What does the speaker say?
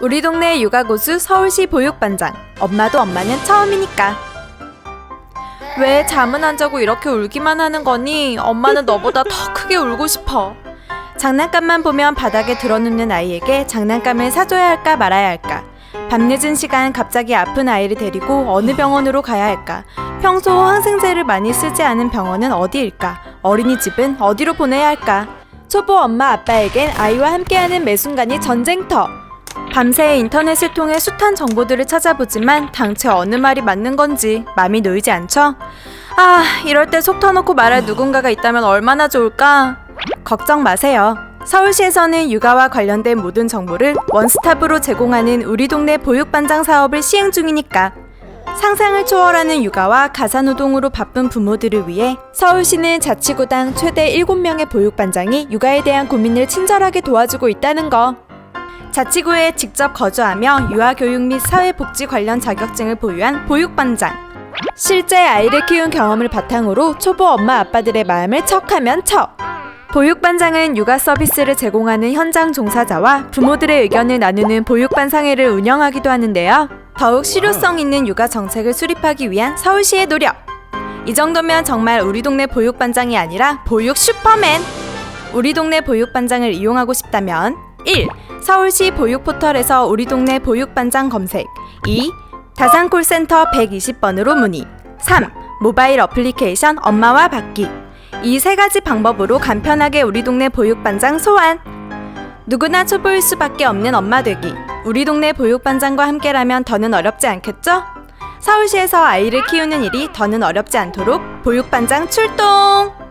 우리 동네 육아 고수 서울시 보육반장. 엄마도 엄마는 처음이니까. 왜 잠은 안 자고 이렇게 울기만 하는 거니? 엄마는 너보다 더 크게 울고 싶어. 장난감만 보면 바닥에 들어눕는 아이에게 장난감을 사줘야 할까 말아야 할까? 밤늦은 시간 갑자기 아픈 아이를 데리고 어느 병원으로 가야 할까? 평소 항생제를 많이 쓰지 않은 병원은 어디일까? 어린이집은 어디로 보내야 할까? 초보 엄마 아빠에겐 아이와 함께하는 매 순간이 전쟁터. 밤새 인터넷을 통해 숱한 정보들을 찾아보지만 당최 어느 말이 맞는 건지 마음이 놓이지 않죠? 아, 이럴 때 속 터놓고 말할 누군가가 있다면 얼마나 좋을까? 걱정 마세요. 서울시에서는 육아와 관련된 모든 정보를 원스톱으로 제공하는 우리 동네 보육반장 사업을 시행 중이니까 상상을 초월하는 육아와 가사노동으로 바쁜 부모들을 위해 서울시는 자치구당 최대 7명의 보육반장이 육아에 대한 고민을 친절하게 도와주고 있다는 거. 자치구에 직접 거주하며 유아교육 및 사회복지 관련 자격증을 보유한 보육반장. 실제 아이를 키운 경험을 바탕으로 초보 엄마 아빠들의 마음을 척하면 척. 보육반장은 육아 서비스를 제공하는 현장 종사자와 부모들의 의견을 나누는 보육반 상회를 운영하기도 하는데요. 더욱 실효성 있는 육아 정책을 수립하기 위한 서울시의 노력. 이 정도면 정말 우리 동네 보육반장이 아니라 보육 슈퍼맨. 우리 동네 보육반장을 이용하고 싶다면 1. 서울시 보육 포털에서 우리 동네 보육반장 검색 2. 다산 콜센터 120번으로 문의 3. 모바일 어플리케이션 엄마와 받기 이 세 가지 방법으로 간편하게 우리 동네 보육반장 소환 누구나 초보일 수밖에 없는 엄마 되기 우리 동네 보육반장과 함께라면 더는 어렵지 않겠죠? 서울시에서 아이를 키우는 일이 더는 어렵지 않도록 보육반장 출동!